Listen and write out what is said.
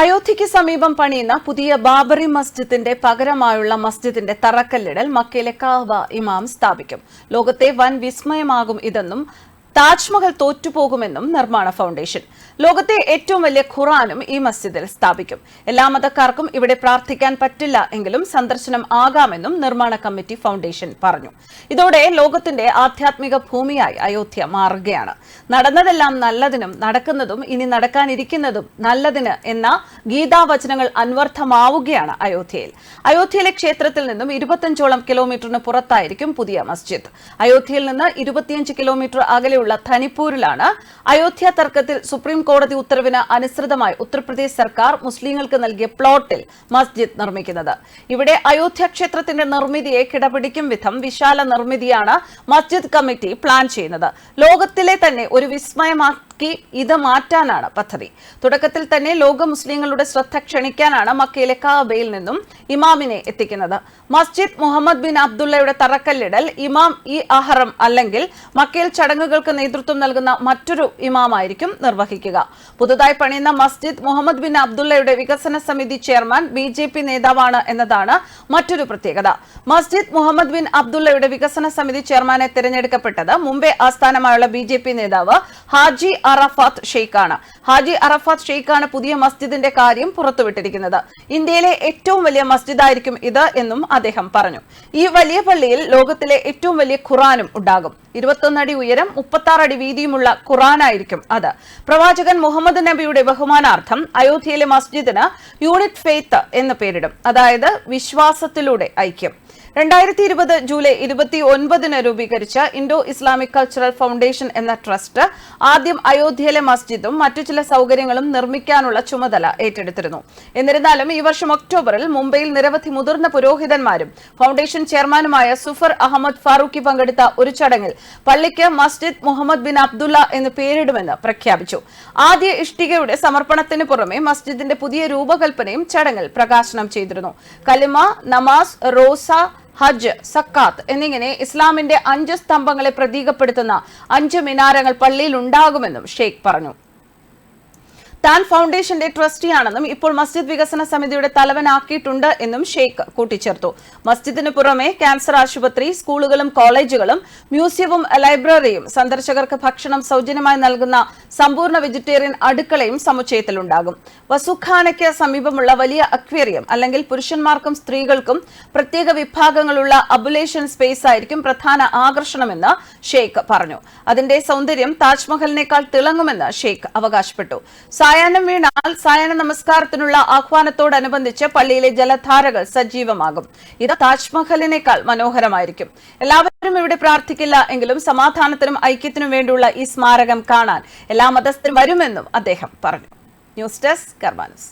അയോധ്യയ്ക്ക് സമീപം പണിയുന്ന പുതിയ ബാബറി മസ്ജിദിന്റെ പകരമായുള്ള മസ്ജിദിന്റെ തറക്കല്ലിടൽ മക്കയിലെ കാവ ഇമാം സ്ഥാപിക്കും. ലോകത്തെ വൻ വിസ്മയമാകും ഇതെന്നും താജ്മഹൽ തോറ്റുപോകുമെന്നും നിർമ്മാണ ഫൗണ്ടേഷൻ. ലോകത്തെ ഏറ്റവും വലിയ ഖുറാനും ഈ മസ്ജിദിൽ സ്ഥാപിക്കും. എല്ലാ മതക്കാർക്കും ഇവിടെ പ്രാർത്ഥിക്കാൻ പറ്റില്ല എങ്കിലും സന്ദർശനം ആകാമെന്നും നിർമ്മാണ കമ്മിറ്റി ഫൗണ്ടേഷൻ പറഞ്ഞു. ഇതോടെ ലോകത്തിന്റെ ആധ്യാത്മിക ഭൂമിയായി അയോധ്യ മാറുകയാണ്. നടന്നതെല്ലാം നല്ലതിനും നടക്കുന്നതും ഇനി നടക്കാനിരിക്കുന്നതും നല്ലതിന് എന്ന ഗീതാവചനങ്ങൾ അന്വർത്ഥമാവുകയാണ് അയോധ്യയിൽ. അയോധ്യയിലെ ക്ഷേത്രത്തിൽ നിന്നും ഇരുപത്തഞ്ചോളം കിലോമീറ്ററിന് പുറത്തായിരിക്കും പുതിയ മസ്ജിദ്. അയോധ്യയിൽ നിന്ന് ഇരുപത്തിയഞ്ച് കിലോമീറ്റർ അകലെയുള്ള ധനിപ്പൂരിലാണ് അയോധ്യ തർക്കത്തിൽ സുപ്രീം കോടതി ഉത്തരവിന് അനുസൃതമായി ഉത്തർപ്രദേശ് സർക്കാർ മുസ്ലിങ്ങൾക്ക് നൽകിയ പ്ലോട്ടിൽ മസ്ജിദ് നിർമ്മിക്കുന്നത്. ഇവിടെ അയോധ്യ ക്ഷേത്രത്തിന്റെ നിർമ്മിതിയെ കിടപിടിക്കും വിധം വിശാല നിർമ്മിതിയാണ് മസ്ജിദ് കമ്മിറ്റി പ്ലാൻ ചെയ്യുന്നത്. ലോകത്തിലെ തന്നെ ഒരു വിസ്മയമാക്കി ഇത് മാറ്റാനാണ് പദ്ധതി. തുടക്കത്തിൽ തന്നെ ലോക മുസ്ലിങ്ങളുടെ ശ്രദ്ധ ക്ഷണിക്കാനാണ് മക്കയിലെ കാബയിൽ നിന്നും ഇമാമിനെ എത്തിക്കുന്നത്. മസ്ജിദ് മുഹമ്മദ് ബിൻ അബ്ദുള്ളയുടെ തറക്കല്ലിടൽ ഇമാം ഇ അഹറം അല്ലെങ്കിൽ മക്കയിൽ ചടങ്ങുകൾക്ക് നേതൃത്വം നൽകുന്ന മറ്റൊരു ഇമാമായിരിക്കും നിർവഹിക്കുക. പുതുതായി പണിയുന്ന മസ്ജിദ് മുഹമ്മദ് ബിൻ അബ്ദുള്ളയുടെ വികസന സമിതി ചെയർമാൻ ബി നേതാവാണ് എന്നതാണ് മറ്റൊരു പ്രത്യേകത. മസ്ജിദ് മുഹമ്മദ് ബിൻ അബ്ദുള്ളയുടെ വികസന സമിതി ചെയർമാനെ തിരഞ്ഞെടുക്കപ്പെട്ടത് മുംബൈ ആസ്ഥാനമായുള്ള ബി നേതാവ് ഹാജി അറഫാത്ത് ഷെയ്ഖാണ്. ഹാജി അറഫാത്ത് ഷെയ്ഖാണ് പുതിയ മസ്ജിദിന്റെ കാര്യം പുറത്തുവിട്ടിരിക്കുന്നത്. ഇന്ത്യയിലെ ഏറ്റവും വലിയ മസ്ജിദായിരിക്കും ഇത് എന്നും അദ്ദേഹം പറഞ്ഞു. ഈ വലിയ പള്ളിയിൽ ലോകത്തിലെ ഏറ്റവും വലിയ ഖുറാനും ഉണ്ടാകും. ഇരുപത്തൊന്നടി ഉയരം മുപ്പത്തി അടി വീതിയുമുള്ള ഖുറാനായിരിക്കും അത്. പ്രവാചകൻ മുഹമ്മദ് നബിയുടെ ബഹുമാനാർത്ഥം അയോധ്യയിലെ മസ്ജിദിന് യൂണിറ്റ് ഫെയ്ത്ത് എന്ന് പേരിടും. അതായത് വിശ്വാസത്തിലൂടെ ഐക്യം. രണ്ടായിരത്തി ഇരുപത് ജൂലൈ ഇരുപത്തി ഒൻപതിന് രൂപീകരിച്ച ഇൻഡോ ഇസ്ലാമിക് കൾച്ചറൽ ഫൗണ്ടേഷൻ എന്ന ട്രസ്റ്റ് ആദ്യം അയോധ്യയിലെ മസ്ജിദും മറ്റു ചില സൗകര്യങ്ങളും നിർമ്മിക്കാനുള്ള ചുമതല ഏറ്റെടുത്തിരുന്നു. എന്നിരുന്നാലും ഈ വർഷം ഒക്ടോബറിൽ മുംബൈയിൽ നിരവധി മുതിർന്ന പുരോഹിതന്മാരും ഫൌണ്ടേഷൻ ചെയർമാനുമായ സുഫർ അഹമ്മദ് ഫാറൂഖി പങ്കെടുത്ത ഒരു ചടങ്ങിൽ പള്ളിക്ക് മസ്ജിദ് മുഹമ്മദ് ബിൻ അബ്ദുള്ള എന്ന് പേരിടുമെന്ന് പ്രഖ്യാപിച്ചു. ആദ്യ ഇഷ്ടികയുടെ സമർപ്പണത്തിന് പുറമെ മസ്ജിദിന്റെ പുതിയ രൂപകൽപ്പനയും ചടങ്ങിൽ പ്രകാശനം ചെയ്തിരുന്നു. കലിമ നമാസ് റോസ ഹജ്ജ് സക്കാത്ത് എന്നിങ്ങനെ ഇസ്ലാമിന്റെ അഞ്ച് സ്തംഭങ്ങളെ പ്രതീകപ്പെടുത്തുന്ന അഞ്ച് മിനാരങ്ങൾ പള്ളിയിൽ ഉണ്ടാകുമെന്നും ഷെയ്ഖ് പറഞ്ഞു. താൻ ഫൗണ്ടേഷന്റെ ട്രസ്റ്റിയാണെന്നും ഇപ്പോൾ മസ്ജിദ് വികസന സമിതിയുടെ തലവനാക്കിയിട്ടുണ്ട് എന്നും ഷെയ്ഖ് കൂട്ടിച്ചേർത്തു. മസ്ജിദിന് പുറമെ ക്യാൻസർ ആശുപത്രി സ്കൂളുകളും കോളേജുകളും മ്യൂസിയവും ലൈബ്രറിയും സന്ദർശകർക്ക് ഭക്ഷണം സൗജന്യമായി നൽകുന്ന സമ്പൂർണ വെജിറ്റേറിയൻ അടുക്കളയും സമുച്ചയത്തിലുണ്ടാകും. വസുഖാനയ്ക്ക് സമീപമുള്ള വലിയ അക്വേറിയം അല്ലെങ്കിൽ പുരുഷന്മാർക്കും സ്ത്രീകൾക്കും പ്രത്യേക വിഭാഗങ്ങളുള്ള അബുലേഷൻ സ്പേസ് ആയിരിക്കും പ്രധാന ആകർഷണമെന്ന് ഷെയ്ഖ് പറഞ്ഞു. അതിന്റെ സൗന്ദര്യം താജ്മഹലിനേക്കാൾ തിളങ്ങുമെന്ന് ഷെയ്ഖ് അവകാശപ്പെട്ടു. സായാഹ്നം വീണാൽ സായാഹ്ന നമസ്കാരത്തിനുള്ള ആഹ്വാനത്തോടനുബന്ധിച്ച് പള്ളിയിലെ ജലധാരകൾ സജീവമാകും. ഇത് താജ്മഹലിനേക്കാൾ മനോഹരമായിരിക്കും. എല്ലാവരും ഇവിടെ പ്രാർത്ഥിക്കില്ല എങ്കിലും സമാധാനത്തിനും ഐക്യത്തിനും വേണ്ടിയുള്ള ഈ സ്മാരകം കാണാൻ എല്ലാ മതസ്ഥരും വരുമെന്നും അദ്ദേഹം പറഞ്ഞു. News desk കർമാനസ്.